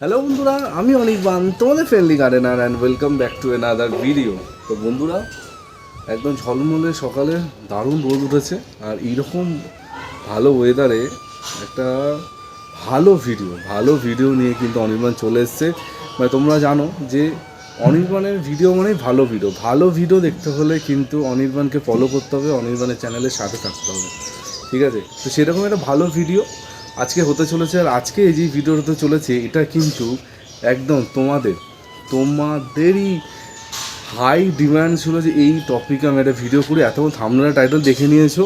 Hello বন্ধুরা, আমি অনির্বাণ তোমাদের friendly gardener and welcome back to another video তো বন্ধুরা, একদম ঝলমলে সকালে দারুণ রোদ উঠেছে আর এইরকম ভালো ওয়েদারে একটা ভালো ভিডিও ভালো ভিডিও নিয়ে কিন্তু অনির্বাণ চলে এসছে। মানে তোমরা জানো যে অনির্বাণের ভিডিও মানে ভালো ভিডিও ভালো ভিডিও দেখতে হলে কিন্তু অনির্বাণকে ফলো করতে হবে অনির্বাণের চ্যানেলের সাথে থাকতে হবে। ঠিক আছে? তো সেরকম একটা ভালো ভিডিও আজকে হতে চলেছে আর আজকে যে ভিডিও হতে চলেছে, এটা কিন্তু একদম তোমাদের, তোমাদেরই হাই ডিমান্ড ছিল যে এই টপিকে আমি একটা ভিডিও করি এত থামনার টাইটেল দেখে নিয়েছো,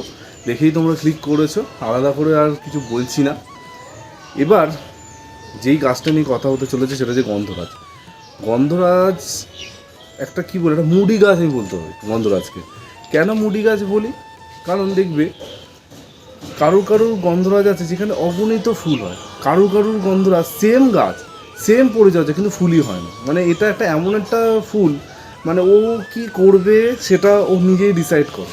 দেখেই তোমরা ক্লিক করেছ, আলাদা করে আর কিছু বলছি না। এবার যেই গাছটা নিয়ে কথা হতে চলেছে সেটা হচ্ছে গন্ধরাজ। গন্ধরাজ একটা কি বলে, একটা মুডি গাছ আমি বলতে হবে গন্ধরাজকে। কেন মুডি গাছ বলি? কারণ দেখবে কারুর কারুর গন্ধরাজ আছে, যেখানে অগণিত ফুল হয়। কারুর কারুর গন্ধরাজ সেম গাছ সেম পরিচর্যা, কিন্তু ফুলই হয় না। মানে এটা একটা এমন একটা ফুল মানে ও কি করবে সেটা ও নিজেই ডিসাইড করে।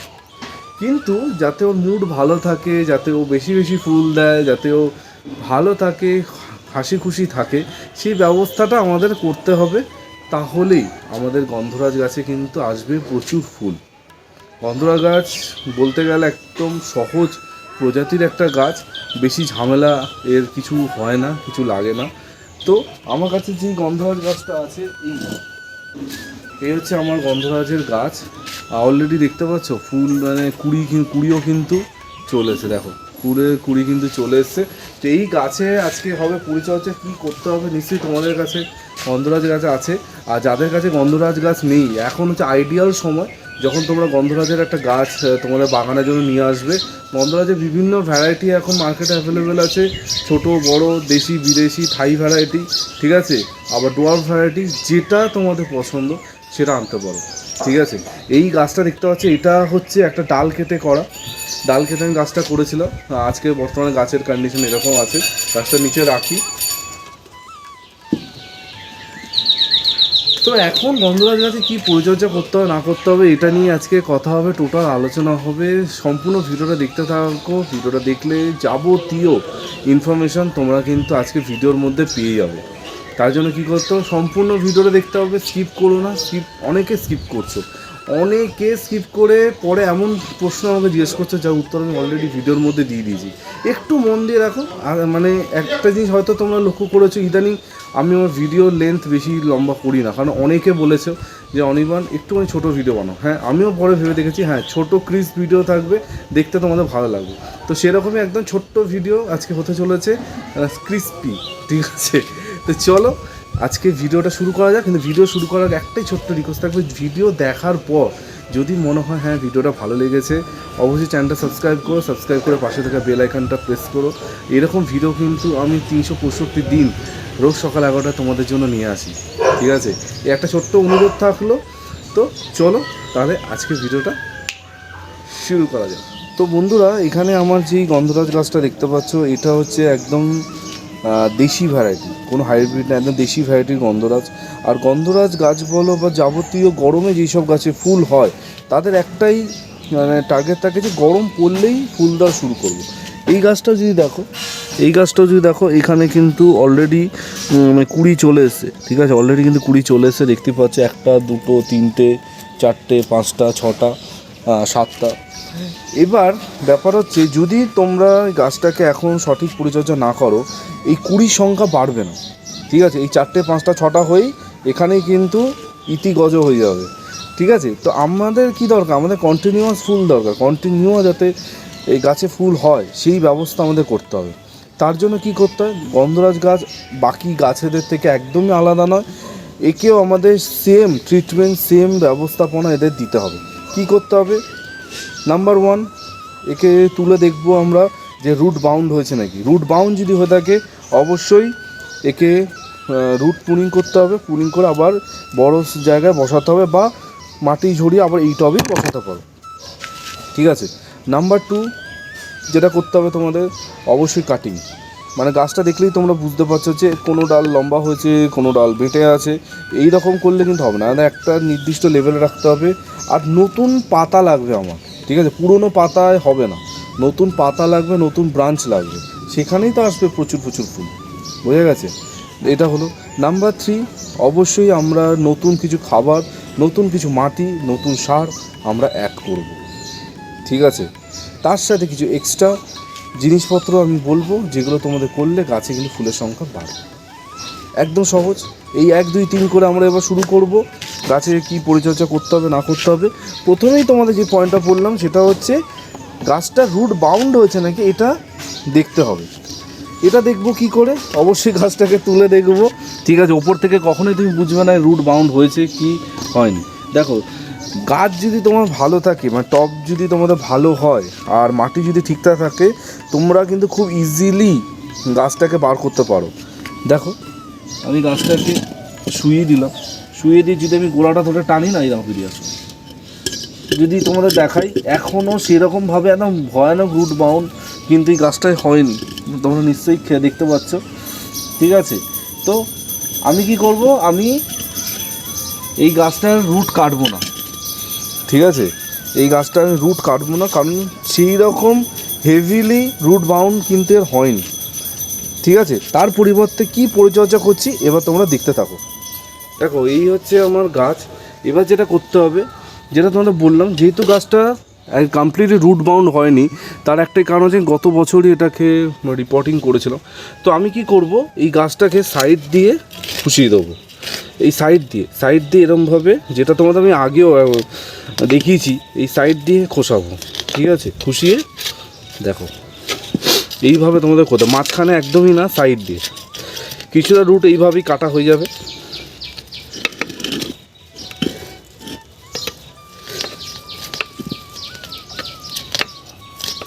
কিন্তু যাতে ওর মুড ভালো থাকে, যাতে ও বেশি বেশি ফুল দেয়, যাতে ও ভালো থাকে, হাসি খুশি থাকে, সেই ব্যবস্থাটা আমাদের করতে হবে। তাহলেই আমাদের গন্ধরাজ গাছে কিন্তু আসবে প্রচুর ফুল। গন্ধরা গাছ বলতে গেলে একদম সহজ প্রজাতির একটা গাছ, বেশি ঝামেলা এর কিছু হয় না, কিছু লাগে না। তো আমার কাছে যেই গন্ধরাজ গাছটা আছে, এই এই হচ্ছে আমার গন্ধরাজের গাছ। অলরেডি দেখতে পাচ্ছ, ফুল মানে কুড়ি কুড়িও কিন্তু চলেছে দেখো। কুড়ে, কুড়ি কিন্তু চলে এসছে। তো এই গাছে আজকে হবে পরিচর্যা, কী করতে হবে নিশ্চয়ই তোমাদের কাছে গন্ধরাজ গাছ আছে। আর যাদের কাছে গন্ধরাজ গাছ নেই, এখন হচ্ছে আইডিয়াল সময় যখন তোমরা গন্ধরাজের একটা গাছ তোমাদের বাগানের জন্য নিয়ে আসবে, গন্ধরাজের বিভিন্ন ভ্যারাইটি এখন মার্কেটে অ্যাভেলেবেল আছে। ছোট, বড়, দেশি, বিদেশি থাই ভ্যারাইটি ঠিক আছে? আবার ডোয়ার ভ্যারাইটি যেটা তোমাদের পছন্দ, সেটা আনতে পারো, ঠিক আছে? এই গাছটা দেখতে পাচ্ছি, এটা হচ্ছে একটা ডাল কেটে করা। ডাল কেটে আমি গাছটা করেছিলাম। আজকে বর্তমানে গাছের কন্ডিশন এরকম আছে। গাছটা নিচে রাখি। তো এখন গন্ধরাজ গাছে কী পরিচর্যা করতে হবে, না করতে হবে, এটা নিয়ে আজকে কথা হবে, টোটাল আলোচনা হবে। সম্পূর্ণ ভিডিওটা দেখতে থাকো, ভিডিওটা দেখলে যাবতীয় ইনফরমেশন তোমরা কিন্তু আজকে ভিডিওর মধ্যে পেয়ে যাবে। তার জন্য কী করতে হবে, সম্পূর্ণ ভিডিওটা দেখতে হবে স্কিপ করো না স্কিপ অনেকে স্কিপ করছ। অনেকে স্কিপ করে পরে এমন প্রশ্ন আমাকে জিজ্ঞেস করছে, যার উত্তর আমি অলরেডি ভিডিওর মধ্যে দিয়ে দিয়েছি। একটু মন দিয়ে রাখো, আর মানে একটা জিনিস হয়তো তোমরা লক্ষ্য করেছ, ইদানিং আমি আমার ভিডিওর লেন্থ বেশি লম্বা করি না, কারণ অনেকে বলেছে যে, অনির্বাণ, একটুখানি ছোটো ভিডিও বানাও। হ্যাঁ আমিও পরে ভেবে দেখেছি হ্যাঁ ছোটো ক্রিস ভিডিও থাকবে, দেখতে তোমাদের ভালো লাগবে। তো সেরকমই একদম ছোট্ট ভিডিও আজকে হতে চলেছে ক্রিস্পি ঠিক আছে? তো চলো, আজকে ভিডিওটা শুরু করা যাক, কিন্তু ভিডিও শুরু করার একটাই ছোট্ট রিকোয়েস্ট থাকবে ভিডিও দেখার পর যদি মনে হয় হ্যাঁ ভিডিওটা ভালো লেগেছে, অবশ্যই চ্যানেলটা সাবস্ক্রাইব করো সাবস্ক্রাইব করে পাশে থাকা বেল আইকনটা প্রেস করো। এরকম ভিডিও কিন্তু আমি তিনশো পঁয়ষট্টি দিন রোজ সকাল এগারোটা তোমাদের জন্য নিয়ে আসি, ঠিক আছে? এই একটা ছোট্ট অনুরোধ থাকল। তো চলো, তাহলে আজকে ভিডিওটা শুরু করা যাক। তো বন্ধুরা, এখানে আমার যেই গন্ধরাজ গাছটা দেখতে পাচ্ছ, এটা হচ্ছে একদম দেশি ভ্যারাইটি কোনো হাইব্রিড না, একদম দেশি ভ্যারাইটির গন্ধরাজ। আর গন্ধরাজ গাছ বলো বা যাবতীয় গরমে যেসব গাছে ফুল হয়, তাদের একটাই মানে টার্গেট থাকে যে গরম পড়লেই ফুল দেওয়া শুরু করবে। এই গাছটাও যদি দেখো এই গাছটাও যদি দেখো, এখানে কিন্তু অলরেডি মানে কুড়ি চলে এসছে, ঠিক আছে? অলরেডি কিন্তু কুড়ি চলে এসছে, দেখতে পাচ্ছ একটা, দুটো, তিনটে, চারটে, পাঁচটা, ছটা সাতটা। এবার ব্যাপার হচ্ছে, যদি তোমরা গাছটাকে এখন সঠিক পরিচর্যা না করো, এই কুড়ির সংখ্যা বাড়বে না, ঠিক আছে? এই চারটে, পাঁচটা, ছটা হয়েই এখানেই কিন্তু ইতি গজ হয়ে যাবে, ঠিক আছে? তো আমাদের কি দরকার? আমাদের কন্টিনিউয়াস ফুল দরকার। কন্টিনিউ যাতে এই গাছে ফুল হয়, সেই ব্যবস্থা আমাদের করতে হবে। তার জন্য কি করতে হয়? গন্ধরাজ গাছ বাকি গাছেদের থেকে একদমই আলাদা নয়। একেও আমাদের সেম ট্রিটমেন্ট সেম ব্যবস্থাপনা এদের দিতে হবে। কি করতে হবে? নাম্বার ওয়ান একে তুলে দেখব আমরা যে রুট বাউন্ড হয়েছে নাকি। রুট বাউন্ড যদি হয়ে থাকে, অবশ্যই একে রুট পুনিং করতে হবে। পুনিং করে আবার বড় জায়গায় বসাতে হবে বা মাটি ঝরিয়ে আবার এই টবেই বসাতে পারো ঠিক আছে? নাম্বার টু যেটা করতে হবে তোমাদের, অবশ্যই কাটিং মানে গাছটা দেখলেই তোমরা বুঝতে পারছ যে কোনো ডাল লম্বা হয়েছে, কোনো ডাল বেটে আছে, এই রকম করলে কিন্তু হবে না। আমাদের একটা নির্দিষ্ট লেভেলে রাখতে হবে। আর নতুন পাতা লাগবে আমার ঠিক আছে? পুরনো পাতায় হবে না। নতুন পাতা লাগবে, নতুন ব্রাঞ্চ লাগবে। সেখানেই তো আসবে প্রচুর প্রচুর ফুল। বোঝা গেছে? এটা হলো। নাম্বার থ্রি অবশ্যই আমরা নতুন কিছু খাবার, নতুন কিছু মাটি, নতুন সার আমরা অ্যাড করব। ঠিক আছে? তার সাথে কিছু এক্সট্রা জিনিসপত্র আমি বলব, যেগুলো তোমাদের করলে গাছে কিন্তু ফুলের সংখ্যা বাড়বে। একদম সহজ। এই এক, দুই, তিন করে আমরা এবার শুরু করব। গাছে কি পরিচর্যা করতে হবে, না করতে হবে। প্রথমেই তোমাদের যে পয়েন্টটা বললাম, সেটা হচ্ছে গাছটা রুট বাউন্ড হয়েছে নাকি, এটা দেখতে হবে। এটা দেখব কি করে? অবশ্যই গাছটাকে তুলে দেখব। ঠিক আছে, ওপর থেকে কখনোই তুমি বুঝবে না রুট বাউন্ড হয়েছে কি হয়নি। দেখো গাছ যদি তোমার ভালো থাকে মানে টপ যদি তোমাদের ভালো হয় আর মাটি যদি ঠিকঠাক থাকে, তোমরা কিন্তু খুব ইজিলি গাছটাকে বার করতে পারো। দেখো, আমি গাছটাকে শুয়ে দিলাম। শুয়ে দিয়ে যদি আমি গোড়াটা ধরে টানি না এরকম ফিরে আসো যদি তোমাদের দেখাই এখনও সেরকমভাবে একদম ভয়ানক রুট বাউন্ড কিন্তু এই গাছটায় হয়নি। তোমরা নিশ্চয়ই খেয়ে দেখতে পাচ্ছ। ঠিক আছে? তো আমি কি করব? আমি এই গাছটার রুট কাটবো না। ঠিক আছে? এই গাছটা আমি রুট কাটবো না, কারণ সেই রকম হেভিলি রুট বাউন্ড কিন্তু এর হয়নি। ঠিক আছে? তার পরিবর্তে কি পরিচর্যা করছি, এবার তোমরা দেখতে থাকো। দেখো, এই হচ্ছে আমার গাছ। এবার যেটা করতে হবে, যেটা তোমাদের বললাম, যেহেতু গাছটা কমপ্লিটলি রুট বাউন্ড হয়নি, তার একটাই কারণ হচ্ছে গত বছরই এটাকে রিপোর্টিং করেছিলাম। তো আমি কি করব, এই গাছটাকে সাইড দিয়ে খুশিয়ে দেবো। এই সাইড দিয়ে সাইড দিয়ে এরমভাবে যেটা তোমাদের আমি আগেও দেখিয়েছি, এই সাইড দিয়ে খোসাবো, ঠিক আছে? খুশিয়ে, দেখো, এইভাবে তোমাদের কোথাও মাঝখানে একদমই না সাইড দিয়ে। কিছুটা রুট এইভাবেই কাটা হয়ে যাবে।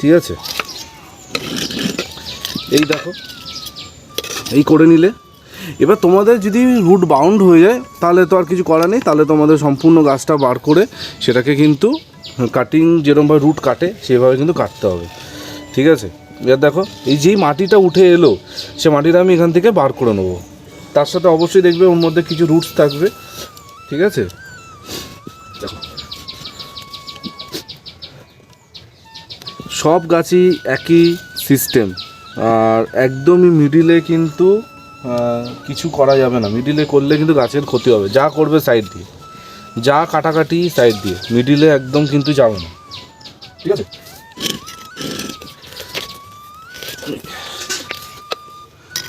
ঠিক আছে? এই দেখো, এই করে নিলে এবার তোমাদের যদি রুট বাউন্ড হয়ে যায়, তাহলে তো আর কিছু করার নেই, তাহলে তোমাদের সম্পূর্ণ গাছটা বার করে সেটাকে কিন্তু কাটিং যেরকমভাবে রুট কাটে, সেভাবে কিন্তু কাটতে হবে। ঠিক আছে? এবার দেখো, এই যেই মাটিটা উঠে এলো, সে মাটিটা আমি এখান থেকে বার করে নেব। তার সাথে অবশ্যই দেখবে ওর মধ্যে কিছু রুটস থাকবে। ঠিক আছে? সব গাছই একই সিস্টেম আর একদমই মিডিলে কিন্তু কিছু করা যাবে না। মিডিলে করলে কিন্তু গাছের ক্ষতি হবে। যা করবে সাইড দিয়ে। যা কাটাকাটি সাইড দিয়ে। মিডিলে একদম কিন্তু যাবে না। ঠিক আছে?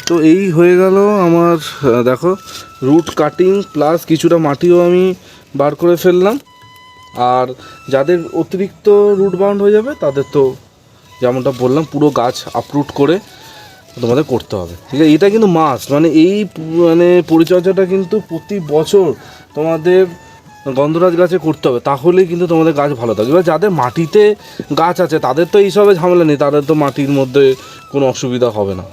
তো এই হয়ে গেল আমার দেখো রুট কাটিং প্লাস কিছুটা মাটিও আমি বার করে ফেললাম। আর যাদের অতিরিক্ত রুট বাউন্ড হয়ে যাবে, তাদের তো যেমনটা বললাম, পুরো গাছ আপরুট করে তোমাদের করতে হবে। ঠিক আছে? এটা কিন্তু মাস মানে এই মানে পরিচর্যাটা কিন্তু প্রতি বছর তোমাদের গন্ধরাজ গাছে করতে হবে। তাহলেই কিন্তু তোমাদের গাছ ভালো থাকবে। এবার যাদের মাটিতে গাছ আছে, তাদের তো এইসবে ঝামেলা নেই। তাদের তো মাটির মধ্যে কোনো অসুবিধা হবে না।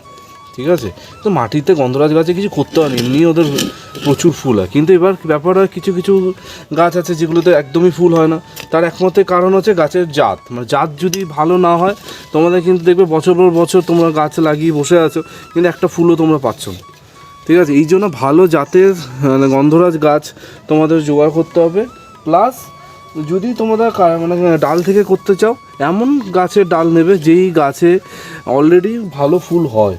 ঠিক আছে? তো মাটিতে গন্ধরাজ গাছে কিছু করতে হয় না এমনি ওদের প্রচুর ফুল হয়। কিন্তু এবার ব্যাপার হয় কিছু কিছু গাছ আছে যেগুলোতে একদমই ফুল হয় না। তার একমাত্র কারণ হচ্ছে গাছের জাত। মানে জাত যদি ভালো না হয়, তোমাদের কিন্তু দেখবে বছর পর বছর তোমরা গাছ লাগিয়ে বসে আছো, কিন্তু একটা ফুলও তোমরা পাচ্ছ না। ঠিক আছে? এই জন্য ভালো জাতের মানে গন্ধরাজ গাছ তোমাদের জোগাড় করতে হবে। প্লাস যদি তোমরা মানে ডাল থেকে করতে চাও, এমন গাছের ডাল নেবে যেই গাছে অলরেডি ভালো ফুল হয়।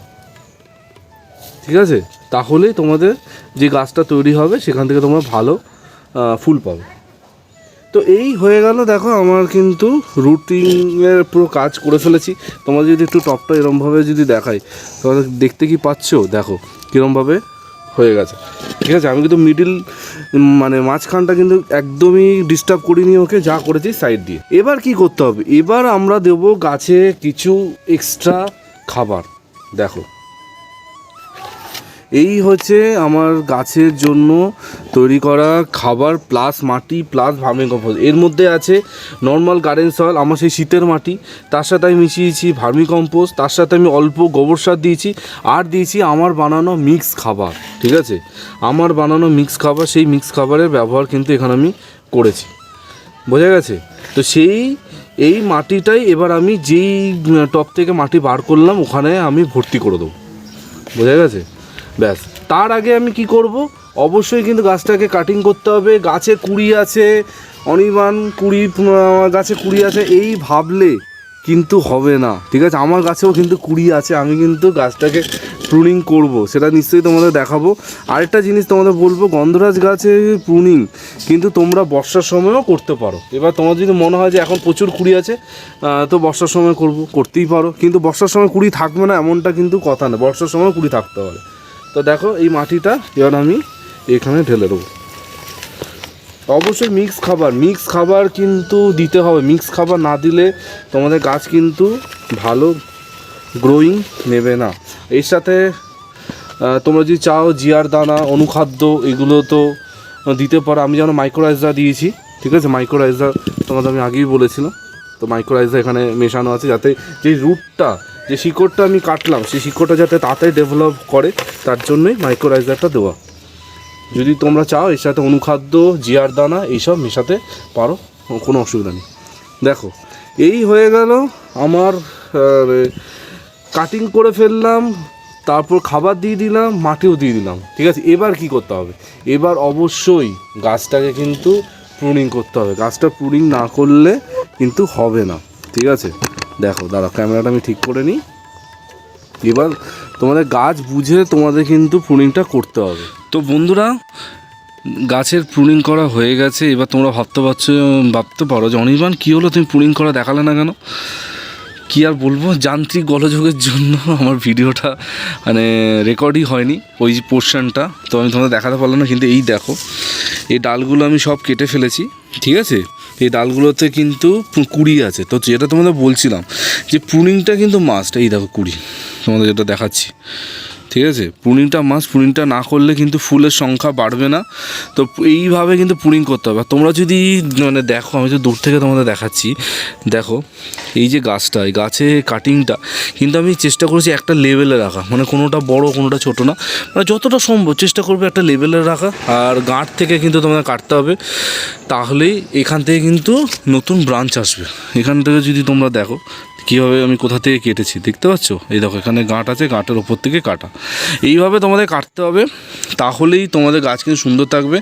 ঠিক আছে? তাহলেই তোমাদের যে গাছটা তৈরি হবে, সেখান থেকে তোমরা ভালো ফুল পাবে। তো এই হয়ে গেল, দেখো, আমার কিন্তু রুটিনের পুরো কাজ করে ফেলেছি। তোমাদের যদি একটু টপটা এরমভাবে যদি দেখাই তোমাদের দেখতে কি পাচ্ছ? দেখো, কীরমভাবে হয়ে গেছে। ঠিক আছে? আমি কিন্তু মিডিল মানে মাঝখানটা কিন্তু একদমই ডিস্টার্ব করিনি ওকে, যা করেছি সাইড দিয়ে। এবার কি করতে হবে? এবার আমরা দেবো গাছে কিছু এক্সট্রা খাবার। দেখো এই হচ্ছে আমার গাছের জন্য তৈরি করা খাবার প্লাস মাটি প্লাস ভার্মি এর মধ্যে আছে নর্মাল গার্ডেন সয়েল আমার সেই শীতের মাটি, তার সাথে আমি মিশিয়েছি ভার্মি তার সাথে আমি অল্প গোবর সার দিয়েছি, আর দিয়েছি আমার বানানো মিক্স খাবার, ঠিক আছে? আমার বানানো মিক্স খাবার, সেই মিক্স খাবারের ব্যবহার কিন্তু এখানে আমি করেছি, বোঝা গেছে? তো সেই, এই মাটিটাই এবার আমি যেই টপ থেকে মাটি বার করলাম, ওখানে আমি ভর্তি করে দেবো, বোঝা গেছে? ব্যাস। তার আগে আমি কি করব? অবশ্যই কিন্তু গাছটাকে কাটিং করতে হবে। গাছে কুড়ি আছে, অনির্বাণ কুড়ি গাছে কুড়ি আছে, এই ভাবলে কিন্তু হবে না। ঠিক আছে? আমার গাছেও কিন্তু কুড়ি আছে, আমি কিন্তু গাছটাকে প্রুনিং করব। সেটা নিশ্চয়ই তোমাদের দেখাবো। আরেকটা জিনিস তোমাদের বলব, গন্ধরাজ গাছে প্রুনিং কিন্তু তোমরা বর্ষার সময়ও করতে পারো। এবার তোমার যদি মনে হয় যে এখন প্রচুর কুড়ি আছে তো বর্ষার সময় করব, করতেই পারো। কিন্তু বর্ষার সময় কুড়ি থাকবে না, এমনটা কিন্তু কথা না। বর্ষার সময় কুড়ি থাকতে পারে তো দেখো, এই মাটিটা এবার আমি এখানে ঢেলে দেবো। অবশ্যই মিক্স খাবার মিক্স খাবার কিন্তু দিতে হবে। মিক্স খাবার না দিলে তোমাদের গাছ কিন্তু ভালো গ্রোয়িং নেবে না। এর সাথে তোমরা যদি চাও জিয়ার দানা, অনুখাদ্য এগুলো তো দিতে পারো। আমি যেন মাইক্রোরাইজার দিয়েছি, ঠিক আছে? মাইক্রোরাইজার তোমাদের আমি আগেই বলেছিলাম। তো মাইক্রোরাইজার এখানে মেশানো আছে যাতে যে রুটটা যে শিকড়টা আমি কাটলাম, সেই শিকড়টা যাতে তাড়াতাড়ি ডেভেলপ করে, তার জন্যই মাইক্রোরাইজারটা দেওয়া। যদি তোমরা চাও, এর সাথে অনুখাদ্য, জিয়ার দানা, এইসব মেশাতে পারো, কোনো অসুবিধা নেই। দেখো, এই হয়ে গেল আমার কাটিং করে ফেললাম, তারপর খাবার দিয়ে দিলাম, মাটিও দিয়ে দিলাম। ঠিক আছে, এবার কি করতে হবে? এবার অবশ্যই গাছটাকে কিন্তু প্রুনিং করতে হবে। গাছটা প্রুনিং না করলে কিন্তু হবে না। ঠিক আছে? দেখো, দাদা ক্যামেরাটা আমি ঠিক করে নিই। এবার তোমাদের গাছ বুঝে তোমাদের কিন্তু প্রুনিংটা করতে হবে। তো বন্ধুরা, গাছের প্রুনিং করা হয়ে গেছে। এবার তোমরা ভাবতে পারছ, ভাবতে পারো যে অনির্বাণ, কী হলো তুমি প্রুনিং করা দেখালে না কেন? কী আর বলব, যান্ত্রিক গলযোগের জন্য আমার ভিডিওটা মানে রেকর্ডই হয়নি ওই যে পোর্শনটা তো আমি তোমাদের দেখাতে পারলাম না, কিন্তু এই দেখো, এই ডালগুলো আমি সব কেটে ফেলেছি, ঠিক আছে? এই ডালগুলোতে কিন্তু কুড়ি আছে। তো যেটা তোমাদের বলছিলাম যে প্রুনিংটা কিন্তু মাস্ট এই দেখো কুড়ি, তোমাদের যেটা দেখাচ্ছি। ঠিক আছে? পুনিংটা মাস পুনিংটা না করলে কিন্তু ফুলের সংখ্যা বাড়বে না। তো এইভাবে কিন্তু পুনিং করতে হবে। তোমরা যদি মানে দেখো, আমি তো দূর থেকে তোমাদের দেখাচ্ছি। দেখো, এই যে গাছটা, এই গাছে কাটিংটা কিন্তু আমি চেষ্টা করেছি একটা লেভেলে রাখা। মানে কোনোটা বড়, কোনোটা ছোট না। মানে যতটা সম্ভব চেষ্টা করবে একটা লেভেলে রাখা। আর গাঁট থেকে কিন্তু তোমাদের কাটতে হবে। তাহলেই এখান থেকে কিন্তু নতুন ব্রাঞ্চ আসবে। এখান থেকে যদি তোমরা দেখো, কীভাবে আমি কোথা থেকে কেটেছি, দেখতে পাচ্ছ? এই দেখো, এখানে গাঁট আছে, গাঁটের ওপর থেকে কাটা। এইভাবে তোমাদের কাটতে হবে, তাহলেই তোমাদের গাছ কিন্তু সুন্দর থাকবে।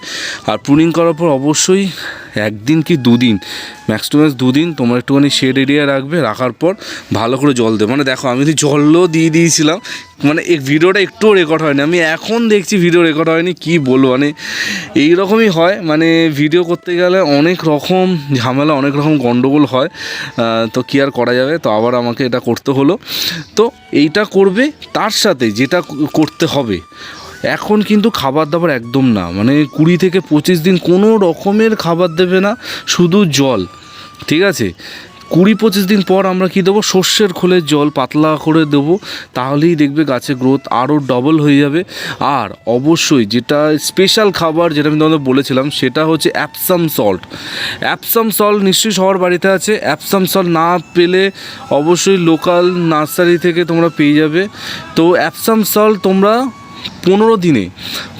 আর প্রুনিং করার পর অবশ্যই একদিন কি দুদিন ম্যাক্স টু ম্যাক্স দুদিন তোমরা একটুখানি শেড এরিয়া রাখবে, রাখার পর ভালো করে জল দেবে। মানে দেখো, আমি তো জলও দিয়ে দিয়েছিলাম মানে এই ভিডিওটা একটুও রেকর্ড হয়নি। আমি এখন দেখছি ভিডিও রেকর্ড হয়নি, কি বলব? মানে এই রকমই হয় মানে ভিডিও করতে গেলে অনেক রকম ঝামেলা, অনেক রকম গণ্ডগোল হয় তো কি আর করা যাবে? তো আবার আমাকে এটা করতে হলো। তো এইটা করবে, তার সাথে যেটা করতে হবে। এখন কিন্তু খাবার দাবার একদম না। মানে কুড়ি থেকে পঁচিশ দিন কোনো রকমের খাবার দেবে না, শুধু জল। ঠিক আছে? কুড়ি পঁচিশ দিন পর আমরা কি দেবো? সর্ষের খোলের জল পাতলা করে দেবো। তাহলেই দেখবে গাছের গ্রোথ আরও ডবল হয়ে যাবে। আর অবশ্যই যেটা স্পেশাল খাবার যেটা আমি তোমাদের বলেছিলাম, সেটা হচ্ছে অ্যাপসাম সল্ট অ্যাপসাম সল্ট নিশ্চয়ই সবার বাড়িতে আছে। অ্যাপসাম সল্ট না পেলে অবশ্যই লোকাল নার্সারি থেকে তোমরা পেয়ে যাবে। তো অ্যাপসাম সল্ট তোমরা পনেরো দিনে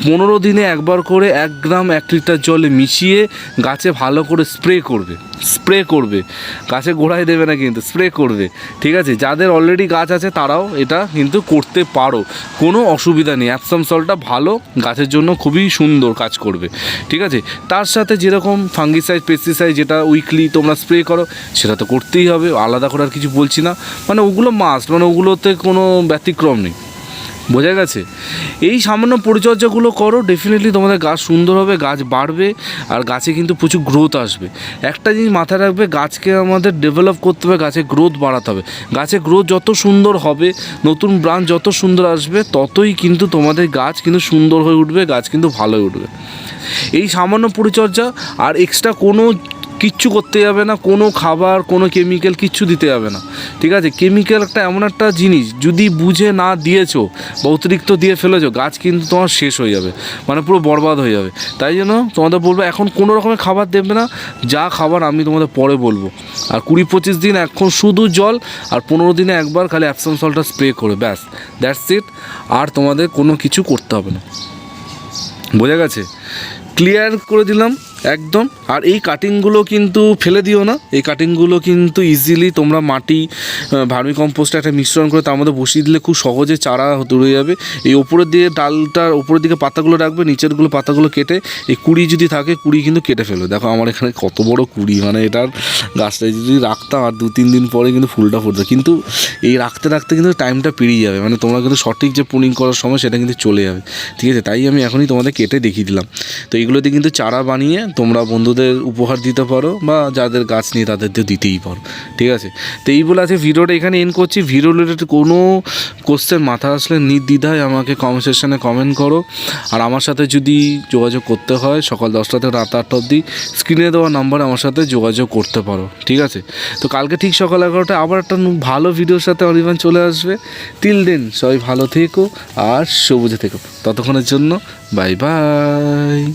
পনেরো দিনে একবার করে এক গ্রাম এক লিটার জলে মিশিয়ে গাছে ভালো করে স্প্রে করবে স্প্রে করবে। গাছে গোড়ায় দেবে না কিন্তু, স্প্রে করবে। ঠিক আছে? যাদের অলরেডি গাছ আছে তারাও এটা কিন্তু করতে পারো। কোনো অসুবিধা নেই। অ্যাপসাম সলটা ভালো, গাছের জন্য খুবই সুন্দর কাজ করবে। ঠিক আছে? তার সাথে যেরকম ফাঙ্গিসাইড পেস্টিসাইড যেটা উইকলি তোমরা স্প্রে করো, সেটা তো করতেই হবে। আলাদা করে আর কিছু বলছি না। মানে ওগুলো মাস্ট মানে ওগুলোতে কোনো ব্যতিক্রম নেই। বোঝা গেছে? এই সামান্য পরিচর্যাগুলো করো ডেফিনেটলি তোমাদের গাছ সুন্দর হবে, গাছ বাড়বে, আর গাছে কিন্তু প্রচুর গ্রোথ আসবে। একটা জিনিস মাথায় রাখবে, গাছকে আমাদের ডেভেলপ করতে হবে, গাছে গ্রোথ বাড়াতে হবে। গাছের গ্রোথ যত সুন্দর হবে, নতুন ব্রাঞ্চ যত সুন্দর আসবে, ততই কিন্তু তোমাদের গাছ কিন্তু সুন্দর হয়ে উঠবে, গাছ কিন্তু ভালো হয়ে উঠবে। এই সামান্য পরিচর্যা, আর এক্সট্রা কোনো কিচ্ছু করতে যাবে না, কোনো খাবার, কোনো কেমিক্যাল কিচ্ছু দিতে যাবে না। ঠিক আছে? কেমিক্যাল একটা এমন একটা জিনিস, যদি বুঝে না দিয়েছ বা অতিরিক্ত দিয়ে ফেলেছো, গাছ কিন্তু তোমার শেষ হয়ে যাবে মানে পুরো বরবাদ হয়ে যাবে। তাই জন্য তোমাদের বলব, এখন কোনো রকমের খাবার দেবে না, যা খাবার আমি তোমাদের পরে বলব। আর কুড়ি পঁচিশ দিন এখন শুধু জল, আর পনেরো দিনে একবার খালি অ্যাপসাম সলটা স্প্রে করে, ব্যাস। দ্যাটস ইট আর তোমাদের কোনো কিছু করতে হবে না। বোঝা গেছে? ক্লিয়ার করে দিলাম। একদম। আর এই কাটিংগুলো কিন্তু ফেলে দিও না। এই কাটিংগুলো কিন্তু ইজিলি তোমরা মাটি ভার্মি কম্পোস্ট একটা মিশ্রণ করে তার মধ্যে বসিয়ে দিলে খুব সহজে চারা ধরে যাবে। এই ওপরের দিকে ডালটার ওপরের দিকে পাতাগুলো রাখবে, নিচেরগুলো পাতাগুলো কেটে এই কুড়ি যদি থাকে, কুড়ি কিন্তু কেটে ফেলবে দেখো আমার এখানে কত বড় কুড়ি মানে এটার গাছটা যদি রাখতাম আর দু তিন দিন পরে কিন্তু ফুলটা ফুটতো। কিন্তু এই রাখতে রাখতে কিন্তু টাইমটা পেরিয়ে যাবে। মানে তোমরা কিন্তু সঠিক যে পুনিং করার সময় সেটা কিন্তু চলে যাবে। ঠিক আছে, তাই আমি এখনই তোমাদের কেটে দেখিয়ে দিলাম। তো দিয়ে কিন্তু চারা বানিয়ে তোমরা বন্ধুদের উপহার দিতে পারো বা যাদের গাছ নিয়ে তাদের দিয়ে দিতেই পারো। ঠিক আছে? তো এই বলে আছে ভিডিওটা এখানে এন করছি। ভিডিও রিলেটেড কোনো কোশ্চেন মাথা আসলে নির্দ্বিধায় আমাকে কমেন্ট সেকশনে কমেন্ট করো। আর আমার সাথে যদি যোগাযোগ করতে হয়, সকাল দশটা থেকে রাত আটটা অবধি স্ক্রিনে দেওয়া নাম্বারে আমার সাথে যোগাযোগ করতে পারো। ঠিক আছে? তো কালকে ঠিক সকাল এগারোটায় আবার একটা ভালো ভিডিওর সাথে অনির্বাণ চলে আসবে। তিল দিন সবাই ভালো থেকো আর সবুজে থেকো। ততক্ষণের জন্য বাই বাই